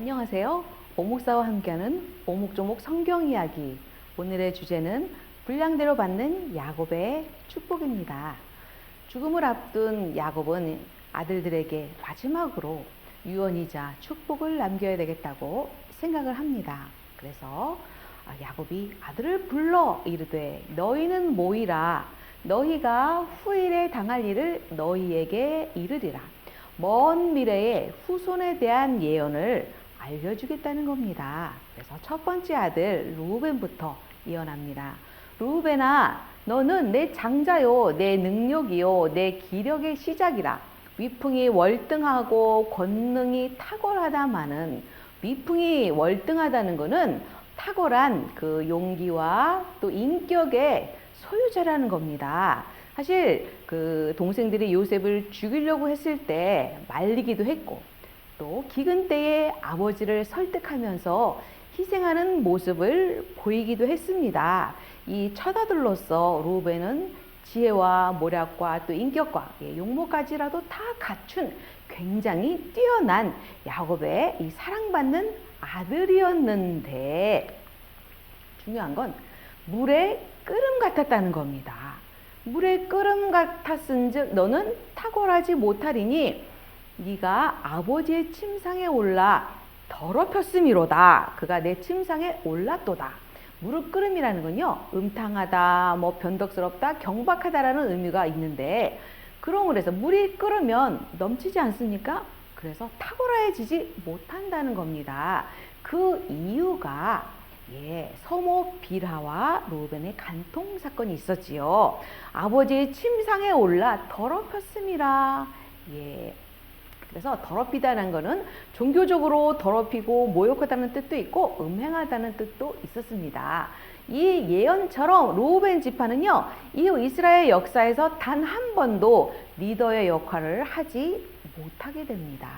안녕하세요. 오목사와 함께하는 오목조목 성경 이야기. 오늘의 주제는 분량대로 받는 야곱의 축복입니다. 죽음을 앞둔 야곱은 아들들에게 마지막으로 유언이자 축복을 남겨야 되겠다고 생각을 합니다. 그래서 아, 야곱이 아들을 불러 이르되 너희는 모이라 너희가 후일에 당할 일을 너희에게 이르리라. 먼 미래의 후손에 대한 예언을 알려주겠다는 겁니다. 그래서 첫 번째 아들 루벤부터 예언합니다. 루벤아, 너는 내 장자요, 내 능력이요, 내 기력의 시작이라. 위풍이 월등하고 권능이 탁월하다마는 위풍이 월등하다는 것은 탁월한 그 용기와 또 인격의 소유자라는 겁니다. 사실 그 동생들이 요셉을 죽이려고 했을 때 말리기도 했고 또 기근 때에 아버지를 설득하면서 희생하는 모습을 보이기도 했습니다. 이 처다들로서 루벤은 지혜와 모략과 또 인격과 예, 용모까지라도 다 갖춘 굉장히 뛰어난 야곱의 이 사랑받는 아들이었는데 중요한 건 물의 끓음 같았다는 겁니다. 물의 끓음 같았은즉 너는 탁월하지 못하리니 네가 아버지의 침상에 올라 더럽혔음이로다. 그가 내 침상에 올랐도다. 무릎 끓음이라는 건요, 음탕하다, 뭐 변덕스럽다, 경박하다라는 의미가 있는데, 그런 그래서 물이 끓으면 넘치지 않습니까? 그래서 탁월해지지 못한다는 겁니다. 그 이유가 예, 서모 비라와 로벤의 간통 사건이 있었지요. 아버지의 침상에 올라 더럽혔음이라. 예. 그래서 더럽히다는 것은 종교적으로 더럽히고 모욕하다는 뜻도 있고 음행하다는 뜻도 있었습니다. 이 예언처럼 로벤 지파는요, 이 이스라엘 역사에서 단 한 번도 리더의 역할을 하지 못하게 됩니다.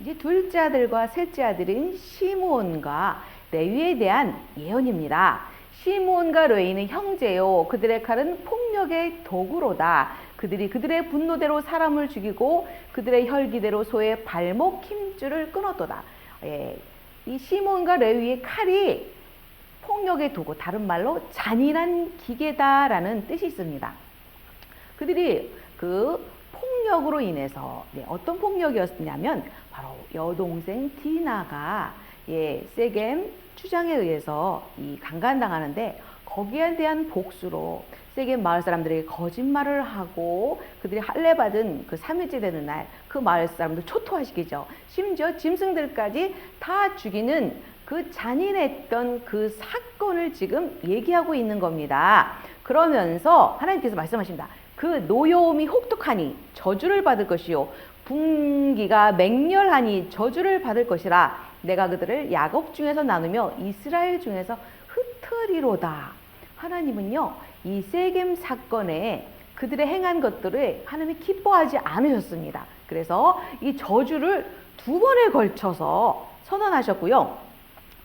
이제 둘째 아들과 셋째 아들인 시므온과 레위에 대한 예언입니다. 시므온과 레위는 형제요. 그들의 칼은 폭 력의 도구로다. 그들이 그들의 분노대로 사람을 죽이고 그들의 혈기대로 소의 발목 힘줄을 끊었도다. 예, 이 시몬과 레위의 칼이 폭력의 도구, 다른 말로 잔인한 기계다라는 뜻이 있습니다. 그들이 그 폭력으로 인해서 네, 어떤 폭력이었냐면 바로 여동생 디나가 예, 세겜 추장에 의해서 이 강간당하는데 거기에 대한 복수로 세겜 마을 사람들에게 거짓말을 하고 그들이 할례 받은 그 3일째 되는 날 그 마을 사람들 초토화시키죠. 심지어 짐승들까지 다 죽이는 그 잔인했던 그 사건을 지금 얘기하고 있는 겁니다. 그러면서 하나님께서 말씀하십니다. 그 노여움이 혹독하니 저주를 받을 것이요 분기가 맹렬하니 저주를 받을 것이라 내가 그들을 야곱 중에서 나누며 이스라엘 중에서 흩으리로다. 하나님은요 이 세겜 사건에 그들의 행한 것들을 하나님이 기뻐하지 않으셨습니다. 그래서 이 저주를 두 번에 걸쳐서 선언하셨고요.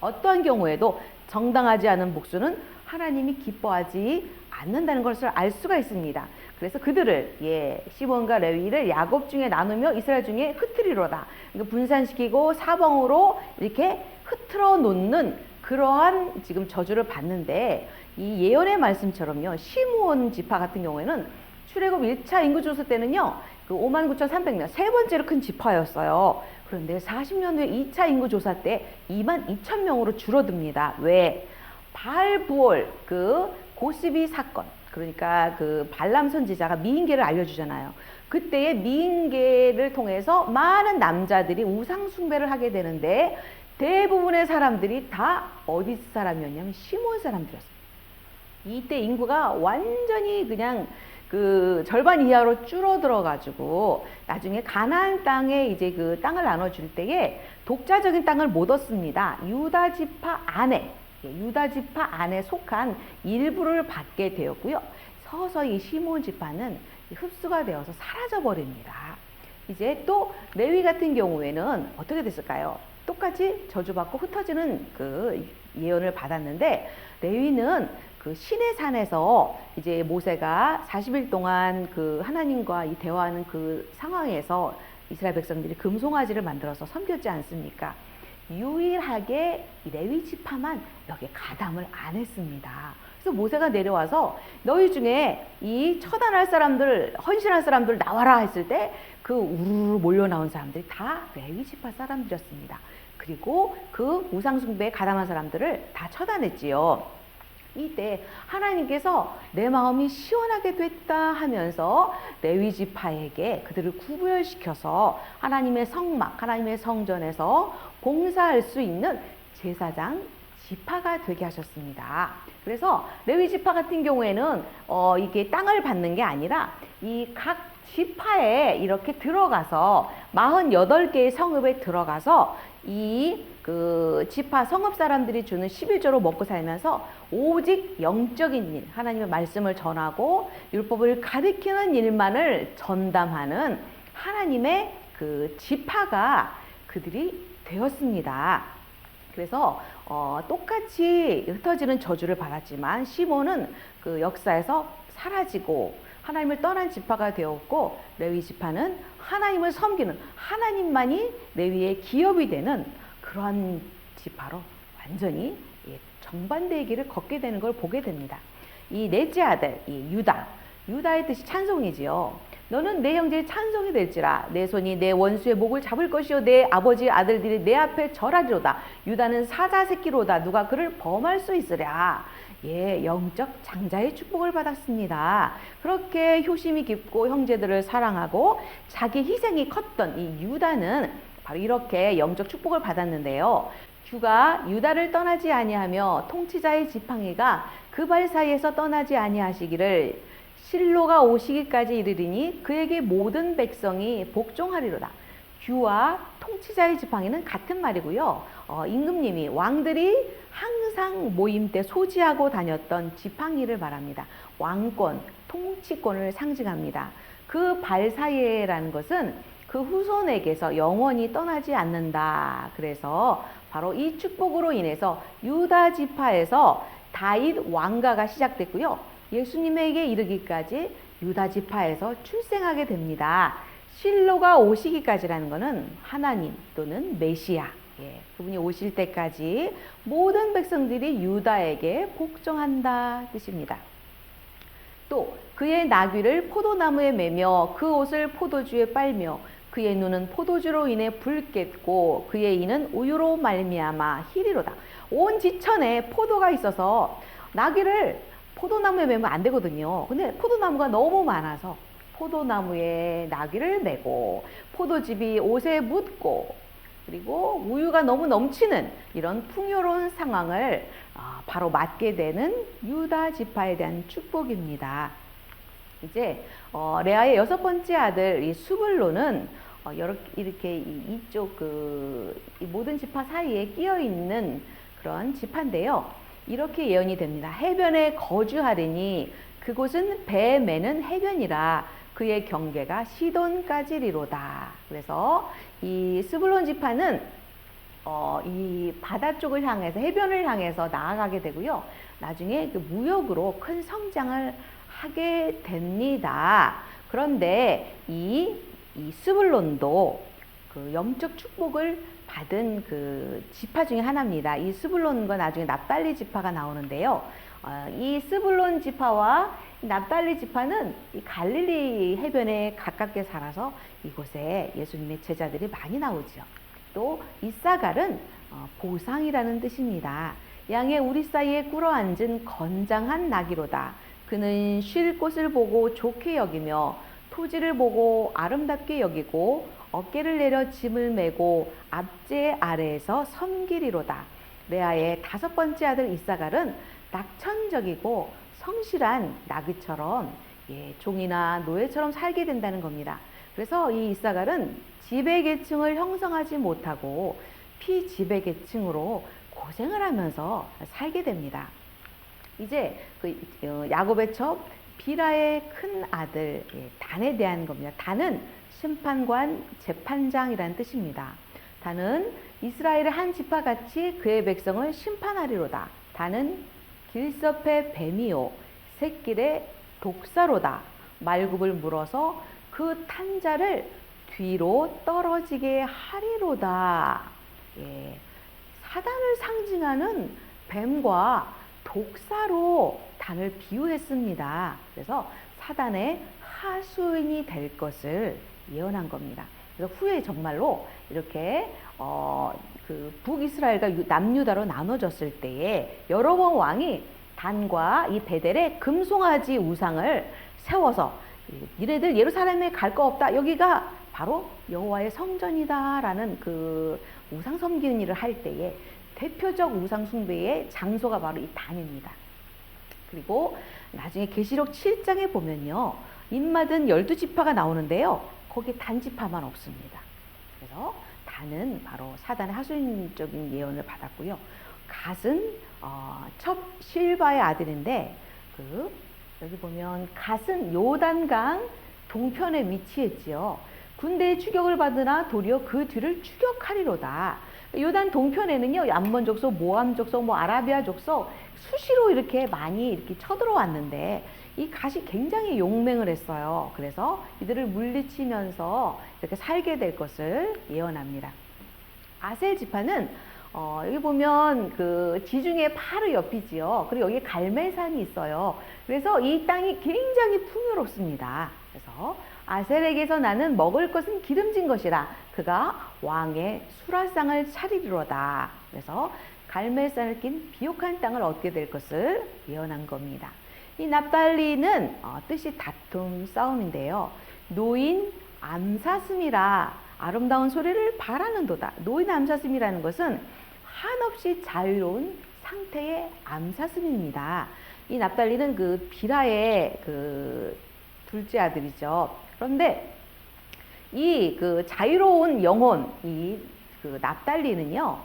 어떠한 경우에도 정당하지 않은 복수는 하나님이 기뻐하지 않는다는 것을 알 수가 있습니다. 그래서 그들을 예 시몬과 레위를 야곱 중에 나누며 이스라엘 중에 흩트리로다. 그러니까 분산시키고 사방으로 이렇게 흐트러 놓는 그러한 지금 저주를 받는데 이 예언의 말씀처럼요 시므온 지파 같은 경우에는 출애굽 1차 인구 조사 때는요 그 5만 9,300명 세 번째로 큰 지파였어요. 그런데 40년 후에 2차 인구 조사 때 2만 2천 명으로 줄어듭니다. 왜? 발 부월 그 고시비 사건 그러니까 그 발람 선지자가 미인계를 알려주잖아요. 그때의 미인계를 통해서 많은 남자들이 우상 숭배를 하게 되는데 대부분의 사람들이 다 어디 사람이었냐면 시몬 사람들이었어요. 이때 인구가 완전히 그냥 그 절반 이하로 줄어들어 가지고 나중에 가나안 땅에 이제 그 땅을 나눠 줄 때에 독자적인 땅을 못 얻습니다. 유다 지파 안에 예, 유다 지파 안에 속한 일부를 받게 되었고요. 서서히 시몬 지파는 흡수가 되어서 사라져 버립니다. 이제 또 레위 같은 경우에는 어떻게 됐을까요? 똑같이 저주받고 흩어지는 그 예언을 받았는데 레위는 그 신의 산에서 이제 모세가 40일 동안 그 하나님과 이 대화하는 그 상황에서 이스라엘 백성들이 금송아지를 만들어서 섬겼지 않습니까? 유일하게 이 레위 지파만 여기에 가담을 안 했습니다. 그래서 모세가 내려와서 너희 중에 이 처단할 사람들, 헌신할 사람들 나와라 했을 때 그 우르르 몰려 나온 사람들이 다 레위 지파 사람들이었습니다. 그리고 그 우상 숭배에 가담한 사람들을 다 처단했지요. 이때 하나님께서 내 마음이 시원하게 됐다 하면서 레위 지파에게 그들을 구별시켜서 하나님의 성막, 하나님의 성전에서 봉사할 수 있는 제사장 지파가 되게 하셨습니다. 그래서 레위 지파 같은 경우에는 어 이게 땅을 받는 게 아니라 이 각 지파에 이렇게 들어가서 48개의 성읍에 들어가서 이 그 지파 성읍 사람들이 주는 11조로 먹고 살면서 오직 영적인 일, 하나님의 말씀을 전하고 율법을 가리키는 일만을 전담하는 하나님의 그 지파가 그들이 되었습니다. 그래서 어, 똑같이 흩어지는 저주를 받았지만 시몬은 그 역사에서 사라지고 하나님을 떠난 지파가 되었고 레위 지파는 하나님을 섬기는 하나님만이 레위의 기업이 되는 그러한 지파로 완전히 예, 정반대의 길을 걷게 되는 걸 보게 됩니다. 이 넷째 아들 이 유다 유다의 뜻이 찬송이지요. 너는 내 형제의 찬송이 될지라. 내 손이 내 원수의 목을 잡을 것이요. 내 아버지 아들들이 내 앞에 절하리로다. 유다는 사자 새끼로다. 누가 그를 범할 수 있으랴. 예 영적 장자의 축복을 받았습니다. 그렇게 효심이 깊고 형제들을 사랑하고 자기 희생이 컸던 이 유다는 바로 이렇게 영적 축복을 받았는데요. 주가 유다를 떠나지 아니하며 통치자의 지팡이가 그 발 사이에서 떠나지 아니하시기를 실로가 오시기까지 이르리니 그에게 모든 백성이 복종하리로다. 규와 통치자의 지팡이는 같은 말이고요. 어, 임금님이 왕들이 항상 모임 때 소지하고 다녔던 지팡이를 말합니다. 왕권, 통치권을 상징합니다. 그 발 사이에라는 것은 그 후손에게서 영원히 떠나지 않는다. 그래서 바로 이 축복으로 인해서 유다 지파에서 다윗 왕가가 시작됐고요. 예수님에게 이르기까지 유다 지파에서 출생하게 됩니다. 실로가 오시기까지라는 것은 하나님 또는 메시아 예, 그분이 오실 때까지 모든 백성들이 유다에게 복종한다 뜻입니다. 또 그의 나귀를 포도나무에 매며 그 옷을 포도주에 빨며 그의 눈은 포도주로 인해 붉겠고 그의 이는 우유로 말미암아 희리로다. 온 지천에 포도가 있어서 나귀를 포도나무에 매면 안 되거든요. 근데 포도나무가 너무 많아서 포도나무에 나귀를 메고 포도즙이 옷에 묻고 그리고 우유가 너무 넘치는 이런 풍요로운 상황을 아, 바로 맞게 되는 유다 지파에 대한 축복입니다. 이제 어, 레아의 여섯 번째 아들 이 수블로는 어, 이렇게 이쪽 그 모든 지파 사이에 끼어 있는 그런 지파인데요. 이렇게 예언이 됩니다. 해변에 거주하리니 그곳은 배 매는 해변이라 그의 경계가 시돈까지리로다. 그래서 이 스불론 지파는 어, 이 바다 쪽을 향해서 해변을 향해서 나아가게 되고요. 나중에 그 무역으로 큰 성장을 하게 됩니다. 그런데 이, 이 스불론도 그 영적 축복을 받은 그 지파 중에 하나입니다. 이 스불론과 나중에 납달리 지파가 나오는데요. 어, 이 스불론 지파와 납달리 지파는 이 갈릴리 해변에 가깝게 살아서 이곳에 예수님의 제자들이 많이 나오죠. 또 이사갈은 어, 보상이라는 뜻입니다. 양의 우리 사이에 꿇어 앉은 건장한 나귀로다. 그는 쉴 곳을 보고 좋게 여기며 토지를 보고 아름답게 여기고 어깨를 내려 짐을 메고 앞제 아래에서 섬기리로다. 레아의 다섯 번째 아들 이사갈은 낙천적이고 성실한 나귀처럼 예, 종이나 노예처럼 살게 된다는 겁니다. 그래서 이 이사갈은 지배 계층을 형성하지 못하고 피지배 계층으로 고생을 하면서 살게 됩니다. 이제 그 어, 야곱의 첩 비라의 큰 아들 예, 단에 대한 겁니다. 단은 심판관, 재판장이라는 뜻입니다. 단은 이스라엘의 한 지파같이 그의 백성을 심판하리로다. 단은 길섭의 뱀이요 새길의 독사로다. 말굽을 물어서 그 탄자를 뒤로 떨어지게 하리로다. 예, 사단을 상징하는 뱀과 독사로 단을 비유했습니다. 그래서 사단의 하수인이 될 것을 예언한 겁니다. 그래서 후에 정말로 이렇게 어, 그 북이스라엘과 유- 남유다로 나눠졌을 때에 여로보암 왕이 단과 이 베델의 금송아지 우상을 세워서 이래들 예루살렘에 갈 거 없다. 여기가 바로 여호와의 성전이다라는 그 우상 섬기는 일을 할 때에 대표적 우상 숭배의 장소가 바로 이 단입니다. 그리고 나중에 계시록 7장에 보면요. 입맞은 열두 지파가 나오는데요. 거기에 단 지파만 없습니다. 그래서 단은 바로 사단의 하수인적인 예언을 받았고요. 갓은 어, 첩 실바의 아들인데 그 여기 보면 갓은 요단강 동편에 위치했지요. 군대의 추격을 받으나 도리어 그 뒤를 추격하리로다. 요단 동편에는요, 암몬 족속, 모함 족속, 뭐 아라비아 족속 수시로 이렇게 많이 이렇게 쳐들어왔는데 이 갓이 굉장히 용맹을 했어요. 그래서 이들을 물리치면서 이렇게 살게 될 것을 예언합니다. 아셀 지파는 어, 여기 보면 그 지중해 바로 옆이지요. 그리고 여기 갈멜산이 있어요. 그래서 이 땅이 굉장히 풍요롭습니다. 그래서 아셀에게서 나는 먹을 것은 기름진 것이라 그가 왕의 수라상을 차리리로다. 그래서 갈멜산을 낀 비옥한 땅을 얻게 될 것을 예언한 겁니다. 이 납달리는 어, 뜻이 다툼 싸움인데요. 노인 암사슴이라 아름다운 소리를 바라는도다. 노인 암사슴이라는 것은 한없이 자유로운 상태의 암사슴입니다. 이 납달리는 그 비라의 그 둘째 아들이죠. 그런데 이 그 자유로운 영혼, 이 그 납달리는요,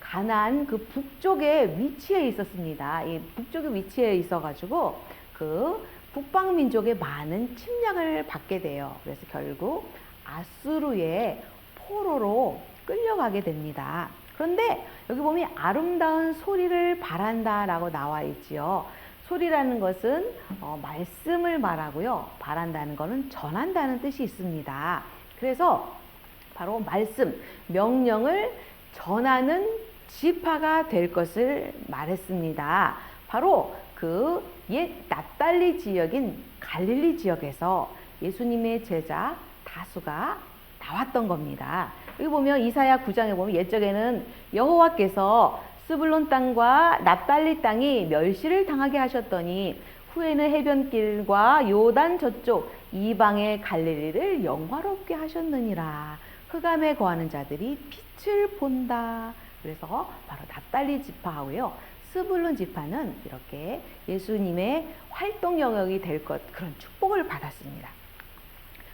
가나안 그 북쪽에 위치해 있었습니다. 이 북쪽에 위치해 있어가지고 그 북방 민족의 많은 침략을 받게 돼요. 그래서 결국 아수르의 포로로 끌려가게 됩니다. 그런데 여기 보면 아름다운 소리를 바란다라고 나와 있지요. 소리라는 것은 어, 말씀을 말하고요. 바란다는 것은 전한다는 뜻이 있습니다. 그래서 바로 말씀, 명령을 전하는 지파가 될 것을 말했습니다. 바로 그 옛 납달리 지역인 갈릴리 지역에서 예수님의 제자 다수가 나왔던 겁니다. 여기 보면 이사야 9장에 보면 옛적에는 여호와께서 스불론 땅과 납달리 땅이 멸시를 당하게 하셨더니 후에는 해변길과 요단 저쪽 이방의 갈릴리를 영화롭게 하셨느니라. 흑암에 거하는 자들이 빛을 본다. 그래서 바로 납달리 지파하고요. 스불론 지파는 이렇게 예수님의 활동 영역이 될 것 그런 축복을 받았습니다.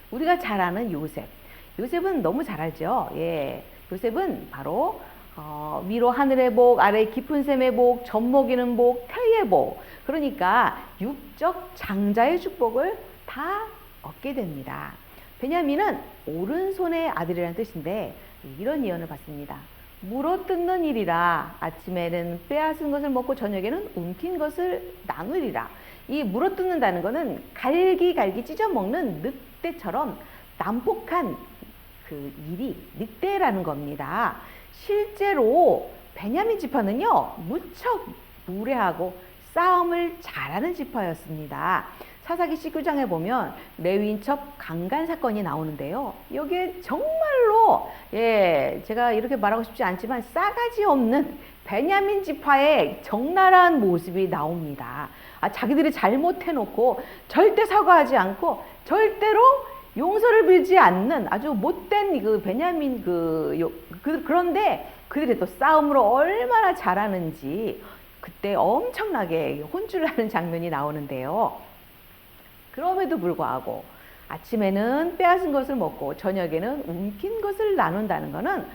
우리가 잘 아는 요셉. 요셉은 너무 잘 알죠. 예. 요셉은 바로 어, 위로 하늘의 복, 아래 깊은 샘의 복, 젖먹이는 복, 태의 복. 그러니까 육적 장자의 축복을 다 얻게 됩니다. 베냐민은 오른손의 아들이라는 뜻인데 이런 예언을 받습니다. 물어 뜯는 일이라 아침에는 빼앗은 것을 먹고 저녁에는 움킨 것을 나누리라. 이 물어 뜯는다는 것은 갈기갈기 찢어 먹는 늑대처럼 난폭한 그 일이 늑대라는 겁니다. 실제로 베냐민 지파는요 무척 무례하고 싸움을 잘하는 지파였습니다. 사사기 19장에 보면 레위인첩 강간 사건이 나오는데요. 여기에 정말로 예 제가 이렇게 말하고 싶지 않지만 싸가지 없는 베냐민 지파의 적나라한 모습이 나옵니다. 아 자기들이 잘못해놓고 절대 사과하지 않고 절대로 용서를 빌지 않는 아주 못된 그 베냐민 그, 요, 그 그런데 그들이 또 싸움으로 얼마나 잘하는지 그때 엄청나게 혼쭐을 하는 장면이 나오는데요. 그럼에도 불구하고 아침에는 빼앗은 것을 먹고 저녁에는 움킨 것을 나눈다는 것은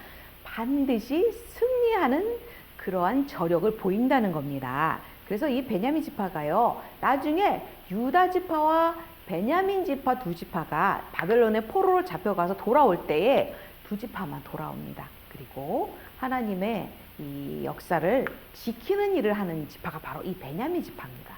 반드시 승리하는 그러한 저력을 보인다는 겁니다. 그래서 이 베냐민 지파가요, 나중에 유다 지파와 베냐민 지파 두 지파가 바벨론의 포로로 잡혀가서 돌아올 때에 두 지파만 돌아옵니다. 그리고 하나님의 이 역사를 지키는 일을 하는 지파가 바로 이 베냐민 지파입니다.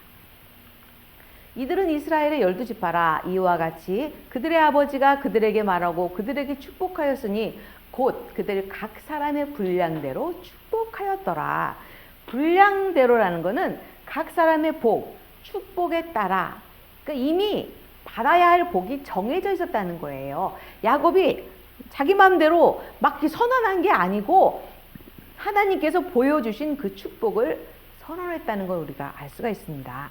이들은 이스라엘의 열두 지파라 이와 같이 그들의 아버지가 그들에게 말하고 그들에게 축복하였으니 곧 그들 각 사람의 분량대로 축복하였더라. 분량대로라는 것은 각 사람의 복, 축복에 따라 그러니까 이미 받아야 할 복이 정해져 있었다는 거예요. 야곱이 자기 마음대로 막 선언한 게 아니고 하나님께서 보여주신 그 축복을 선언했다는 걸 우리가 알 수가 있습니다.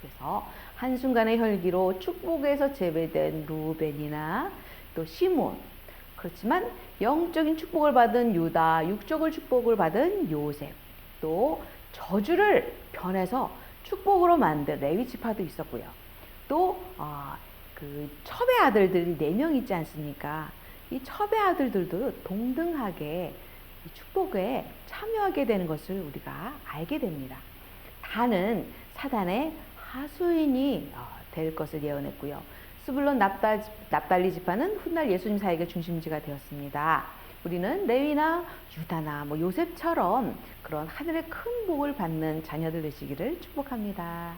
그래서 한순간의 혈기로 축복에서 제외된 루벤이나 또 시몬 그렇지만 영적인 축복을 받은 유다, 육적을 축복을 받은 요셉, 또 저주를 변해서 축복으로 만든 레위 지파도 있었고요. 또 어, 그 첩의 아들들이 네 명 있지 않습니까? 이 첩의 아들들도 동등하게 이 축복에 참여하게 되는 것을 우리가 알게 됩니다. 다는 사단의 하수인이 어, 될 것을 예언했고요. 스불론 납달리 지파는 훗날 예수님 사역의 중심지가 되었습니다. 우리는 레위나 유다나 뭐 요셉처럼 그런 하늘의 큰 복을 받는 자녀들 되시기를 축복합니다.